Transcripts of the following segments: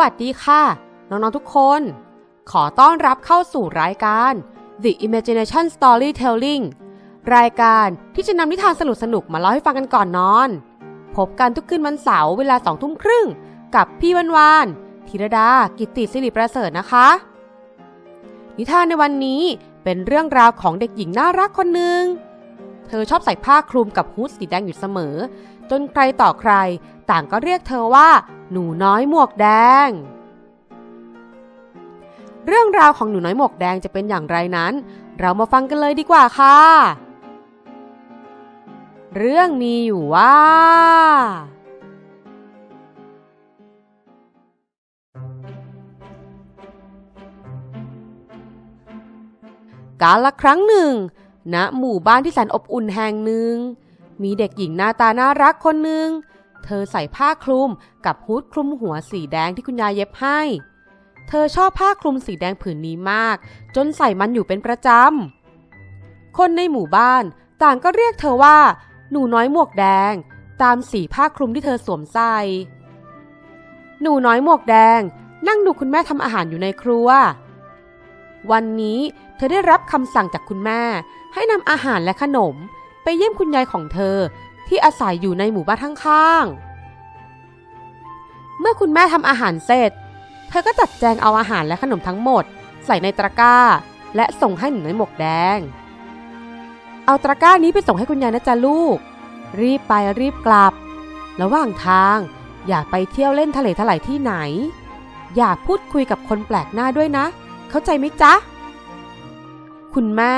สวัสดีค่ะ น้อง ๆ ทุกคน ขอต้อนรับเข้าสู่รายการ The Imagination Storytelling รายการที่จะนำนิทานสนุกๆมาเล่าให้ฟังกันก่อนนอน พบกันทุกคืนวันเสาร์เวลาสองทุ่มครึ่ง กับพี่วันวานธีรดา กิตติสิริประเสริฐนะคะ นิทานในวันนี้เป็นเรื่องราวของเด็กหญิงน่ารักคนหนึ่งเธอชอบใส่ผ้าคลุมกับฮู้ดสีแดงอยู่เสมอ จนใครต่อใคร ต่างก็เรียกเธอว่า หนูน้อยหมวกแดง เรื่องราวของหนูน้อยหมวกแดงจะเป็นอย่างไรนั้น เรามาฟังกันเลยดีกว่าค่ะ เรื่องมีอยู่ว่า กาลละครั้งหนึ่งณหมู่บ้านที่แสนอบอุ่นแห่งหนึ่ง มีเด็กหญิงหน้าตาน่ารักคนหนึ่ง เธอใส่ผ้าคลุมกับฮูดคลุมหัวสีแดงที่คุณยายเย็บให้ เธอชอบผ้าคลุมสีแดงผืนนี้มาก จนใส่มันอยู่เป็นประจำ คนในหมู่บ้านต่างก็เรียกเธอว่า หนูน้อยหมวกแดง ตามสีผ้าคลุมที่เธอสวมใส่ หนูน้อยหมวกแดง นั่งดูคุณแม่ทำอาหารอยู่ในครัว วันนี้เธอได้รับคำสั่งจากคุณแม่ ให้นำอาหารและขนม ไปเยี่ยมคุณยายของเธอ ที่อาศัยอยู่ในหมู่บ้านข้างๆ เมื่อคุณแม่ทำอาหารเสร็จ เธอก็จัดแจงเอาอาหารและขนมทั้งหมด ใส่ในตะกร้า และส่งให้หนูน้อยหมวกแดง เอาตะกร้านี้ไปส่งให้คุณยายนะจ๊ะลูก รีบไปรีบกลับ ระหว่างทางอย่าไปเที่ยวเล่นทะเลทลายที่ไหน อย่าพูดคุยกับคนแปลกหน้าด้วยนะ เข้าใจไหมจ๊ะ คุณแม่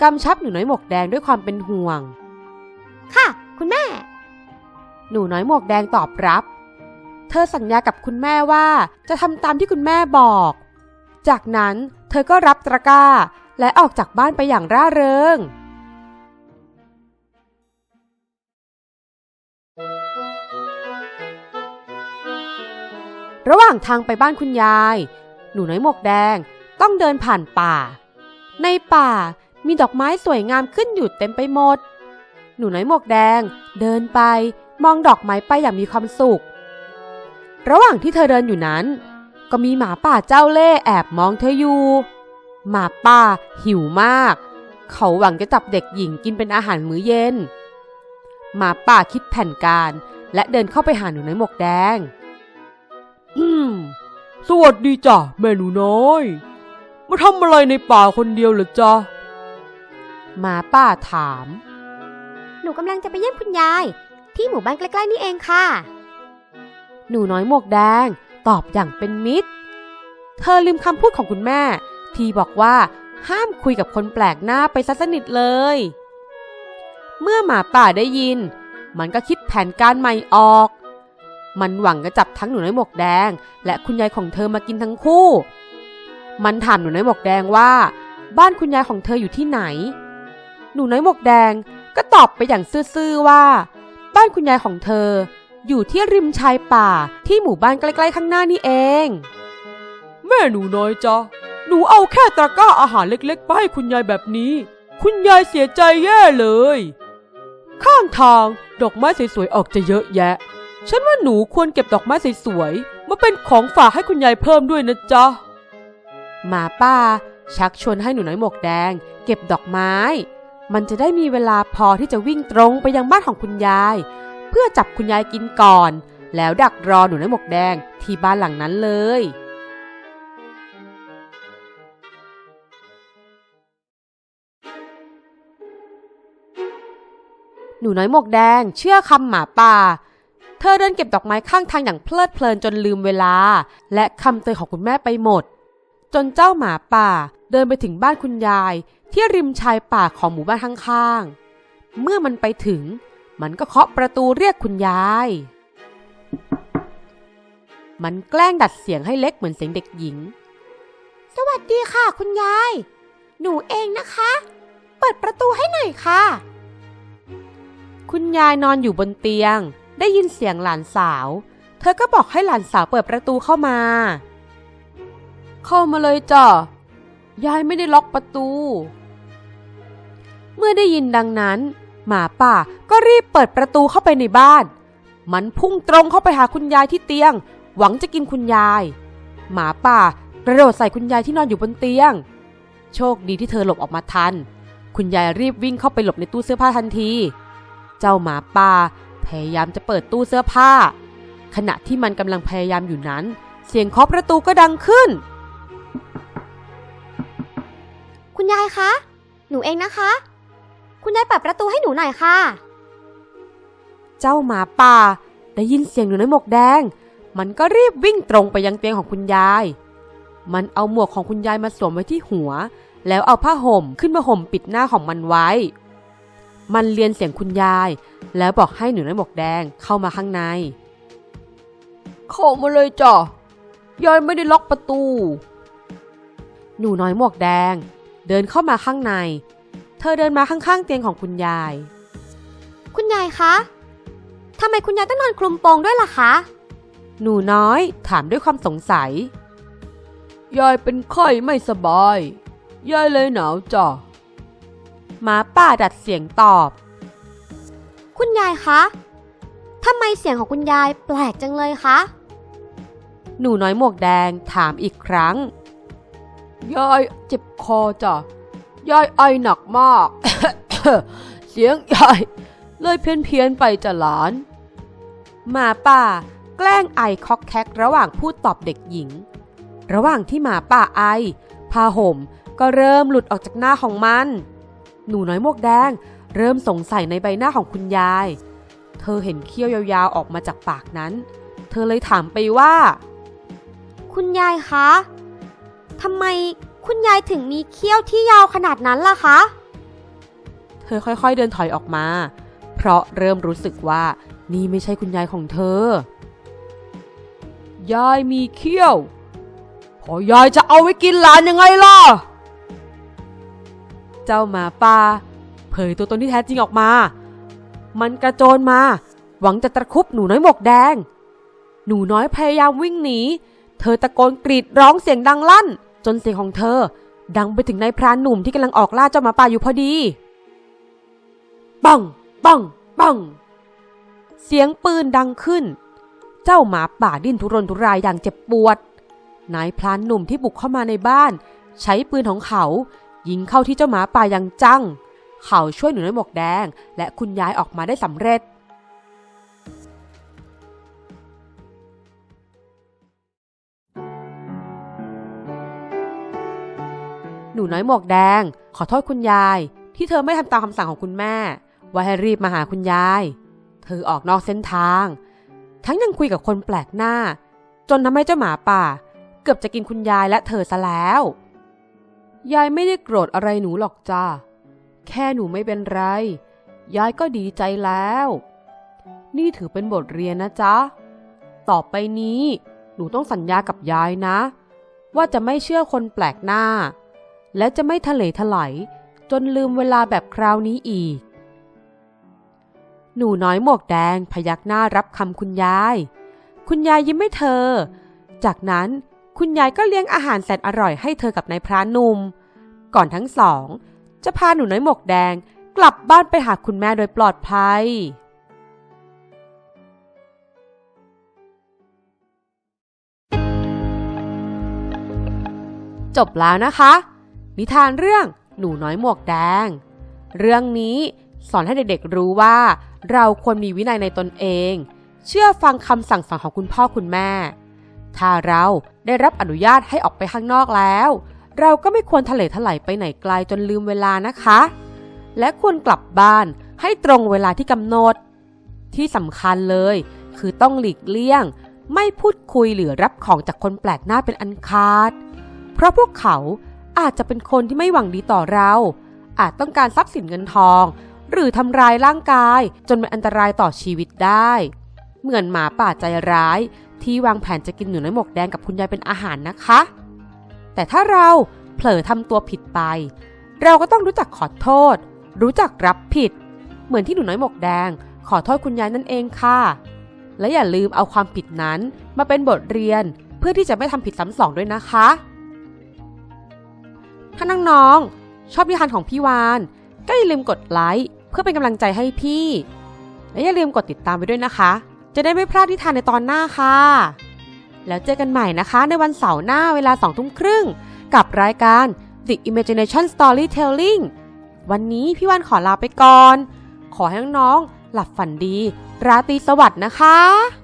กำชับหนูน้อยหมวกแดงด้วยความเป็นห่วง ค่ะ คุณแม่ หนูน้อยหมวกแดงตอบรับ เธอสัญญากับคุณแม่ว่าจะทำตามที่คุณแม่บอก จากนั้นเธอก็รับตะกร้า และออกจากบ้านไปอย่างร่าเริงระหว่างทางไปบ้านคุณยาย หนูน้อยหมวกแดงต้องเดินผ่านป่า ในป่ามีดอกไม้สวยงามขึ้นอยู่เต็มไปหมด หนูน้อยหมวกแดง เดินไป มองดอกไม้ไปอย่างมีความสุข ระหว่างที่เธอเดินอยู่นั้น ก็มีหมาป่าเจ้าเล่ห์แอบมองเธออยู่ หมาป่าหิวมาก เขาหวังจะจับเด็กหญิงกินเป็นอาหารมื้อเย็น หมาป่าคิดแผนการ และเดินเข้าไปหาหนูน้อยหมวกแดง อืม สวัสดีจ้ะแม่หนูน้อยมาทำอะไรในป่าคนเดียวเหรอจ๊ะหมาป่าถาม หนูกำลังจะไปเยี่ยมคุณยาย ที่หมู่บ้านใกล้ๆนี่เองค่ะ หนูน้อยหมวกแดง ตอบอย่างเป็นมิตร เธอลืมคำพูดของคุณแม่ ที่บอกว่าห้ามคุยกับคนแปลกหน้าไปซะสนิทเลย เมื่อหมาป่าได้ยิน มันก็คิดแผนการใหม่ออก มันหวังจะจับทั้งหนูน้อยหมวกแดง และคุณยายของเธอมากินทั้งคู่ มันถามหนูน้อยหมวกแดงว่า บ้านคุณยายของเธออยู่ที่ไหน หนูน้อยหมวกแดง ก็ตอบไปอย่างซื่อๆว่า บ้านคุณยายของเธอ อยู่ที่ริมชายป่าที่หมู่บ้านใกล้ๆข้างหน้านี่เอง แม่หนูน้อยจ๊ะหนูเอาแค่ตะกร้าอาหารเล็กๆ ไปให้คุณยายแบบนี้ คุณยายเสียใจแย่เลย ข้างทางดอกไม้สวยๆออกจะเยอะแยะ ฉันว่าหนูควรเก็บดอกไม้สวยๆมาเป็นของฝากให้คุณยายเพิ่มด้วยนะจ๊ะหมาป่าชักชวนให้หนูน้อยหมวกแดง เก็บดอกไม้ มันจะได้มีเวลาพอที่จะวิ่งตรงไปยังบ้านของคุณยาย เพื่อจับคุณยายกินก่อน แล้วดักรอหนูน้อยหมวกแดงที่บ้านหลังนั้นเลย หนูน้อยหมวกแดงเชื่อคำหมาป่า เธอเดินเก็บดอกไม้ข้างทางอย่างเพลิดเพลินจนลืมเวลา และคำเตือนของคุณแม่ไปหมด จนเจ้าหมาป่าเดินไปถึงบ้านคุณยาย ที่ริมชายป่าของหมู่บ้านข้างๆ เมื่อมันไปถึง มันก็เคาะประตูเรียกคุณยาย มันแกล้งดัดเสียงให้เล็กเหมือนเสียงเด็กหญิง สวัสดีค่ะคุณยาย หนูเองนะคะ เปิดประตูให้หน่อยค่ะ คุณยายนอนอยู่บนเตียง ได้ยินเสียงหลานสาว เธอก็บอกให้หลานสาวเปิดประตูเข้ามา เข้ามาเลยจ้ะยายไม่ได้ล็อกประตู เมื่อได้ยินดังนั้น หมาป่าก็รีบเปิดประตูเข้าไปในบ้าน มันพุ่งตรงเข้าไปหาคุณยายที่เตียง หวังจะกินคุณยาย หมาป่ากระโดดใส่คุณยายที่นอนอยู่บนเตียง โชคดีที่เธอหลบออกมาทัน คุณยายรีบวิ่งเข้าไปหลบในตู้เสื้อผ้าทันที เจ้าหมาป่าพยายามจะเปิดตู้เสื้อผ้า ขณะที่มันกำลังพยายามอยู่นั้น เสียงเคาะประตูก็ดังขึ้น คุณยายคะ หนูเองนะคะ คุณยายเปิดประตูให้หนูหน่อยค่ะ เจ้าหมาป่า ได้ยินเสียงหนูน้อยหมวกแดง มันก็รีบวิ่งตรงไปยังเตียงของคุณยาย มันเอาหมวกของคุณยายมาสวมไว้ที่หัว แล้วเอาผ้าห่มขึ้นมาห่มปิดหน้าของมันไว้ มันเรียนเสียงคุณยาย แล้วบอกให้หนูน้อยหมวกแดงเข้ามาข้างใน เข้ามาเลยจ้ะยายไม่ได้ล็อกประตู หนูน้อยหมวกแดง เดินเข้ามาข้างใน เธอเดินมาข้างๆ เตียงของคุณยาย คุณยายคะทำไมคุณยายต้องนอนคลุมโปงด้วยล่ะคะ หนูน้อยถามด้วยความสงสัย ยายเป็นไข้ไม่สบาย ยายเลยหนาวจ้ะหมาป่าดัดเสียงตอบ คุณยายคะทำไมเสียงของคุณยายแปลกจังเลยคะ หนูน้อยหมวกแดงถามอีกครั้ง ยายเจ็บคอจ้ะ ยายไอหนักมาก เสียงยายเลยเพี้ยนเพียนๆไปจ้ะหลาน หมาป่า แกล้งไอคอกแคกระหว่างพูดตอบเด็กหญิง ระหว่างที่หมาป่าไอผ้าห่มก็เริ่มหลุดออกจากหน้าของมัน หนูน้อยมวกแดง เริ่มสงสัยในใบหน้าของคุณยาย เธอเห็นเขี้ยวยาวๆออกมาจากปากนั้น เธอเลยถามไปว่า คุณยายคะทำไม คุณยายถึงมีเขี้ยวที่ยาวขนาดนั้นล่ะคะ เธอค่อยๆเดินถอยออกมา เพราะเริ่มรู้สึกว่านี่ไม่ใช่คุณยายของเธอ ยายมีเขี้ยว พอยายจะเอาไว้กินหลานยังไงล่ะ เจ้าหมาป่าเผยตัวตนที่แท้จริงออกมา มันกระโจนมา หวังจะตะคุบหนูน้อยหมวกแดง หนูน้อยพยายามวิ่งหนี เธอตะโกนกรีดร้องเสียงดังลั่น จนเสียงของเธอ ดังไปถึงนายพรานหนุ่มที่กำลังออกล่าเจ้าหมาป่าอยู่พอดีปังปังปังเสียงปืนดังขึ้น เจ้าหมาป่าดิ้นทุรนทุรายอย่างเจ็บปวด นายพรานหนุ่มที่บุกเข้ามาในบ้าน ใช้ปืนของเขา ยิงเข้าที่เจ้าหมาป่าอย่างจัง เขาช่วยหนูน้อยหมวกแดง และคุณยายออกมาได้สำเร็จ น้อยหมวกแดง ขอโทษคุณยาย ที่เธอไม่ทำตามคำสั่งของคุณแม่ ว่าให้รีบมาหาคุณยาย เธอออกนอกเส้นทาง ทั้งยังคุยกับคนแปลกหน้า จนทำให้เจ้าหมาป่า เกือบจะกินคุณยายและเธอซะแล้ว ยายไม่ได้โกรธอะไรหนูหรอกจ้าแค่หนูไม่เป็นไร ยายก็ดีใจแล้ว นี่ถือเป็นบทเรียนนะจ๊ะ ต่อไปนี้ หนูต้องสัญญากับยายนะ ว่าจะไม่เชื่อคนแปลกหน้า และจะไม่ทะเลถลายจนลืมเวลาแบบคราวนี้อีก หนูน้อยหมวกแดงพยักหน้ารับคำคุณยาย คุณยายยิ้มให้เธอ จากนั้นคุณยายก็เลี้ยงอาหารแสนอร่อยให้เธอกับนายพรานหนุ่ม ก่อนทั้งสอง จะพาหนูน้อยหมวกแดงกลับบ้านไปหาคุณแม่โดยปลอดภัยจบแล้วนะคะ นิทานเรื่องหนูน้อยหมวกแดง เรื่องนี้สอนให้เด็กๆรู้ว่า เราควรมีวินัยในตนเอง เชื่อฟังคำสั่งสอนของคุณพ่อคุณแม่ ถ้าเราได้รับอนุญาตให้ออกไปข้างนอกแล้ว เราก็ไม่ควรทะเลถลายไปไหนไกลจนลืมเวลานะคะ และควรกลับบ้านให้ตรงเวลาที่กำหนด ที่สำคัญเลย คือต้องหลีกเลี่ยง ไม่พูดคุยหรือรับของจากคนแปลกหน้าเป็นอันขาด เพราะพวกเขา อาจจะเป็นคนที่ไม่หวังดีต่อเรา อาจต้องการทรัพย์สินเงินทอง หรือทำร้ายร่างกายจนเป็นอันตรายต่อชีวิตได้ เหมือนหมาป่าใจร้าย ที่วางแผนจะกินหนูน้อยหมวกแดงกับคุณยายเป็นอาหารนะคะ แต่ถ้าเราเผลอทำตัวผิดไป เราก็ต้องรู้จักขอโทษ รู้จักรับผิด เหมือนที่หนูน้อยหมวกแดง ขอโทษคุณยายนั่นเองค่ะ และอย่าลืมเอาความผิดนั้นมาเป็นบทเรียนเพื่อที่จะไม่ทำผิดซ้ำสองด้วยนะคะ ถ้าน้องๆชอบนิทานของพี่วาน ก็อย่าลืมกดไลค์เพื่อเป็นกำลังใจให้พี่ และอย่าลืมกดติดตามไปด้วยนะคะ จะได้ไม่พลาดนิทานในตอนหน้าค่ะ แล้วเจอกันใหม่นะคะ ในวันเสาร์หน้าเวลาสองทุ่มครึ่งกับรายการ The Imagination Storytelling วันนี้พี่วานขอลาไปก่อน ขอให้น้องๆหลับฝันดี ราตรีสวัสดิ์นะคะ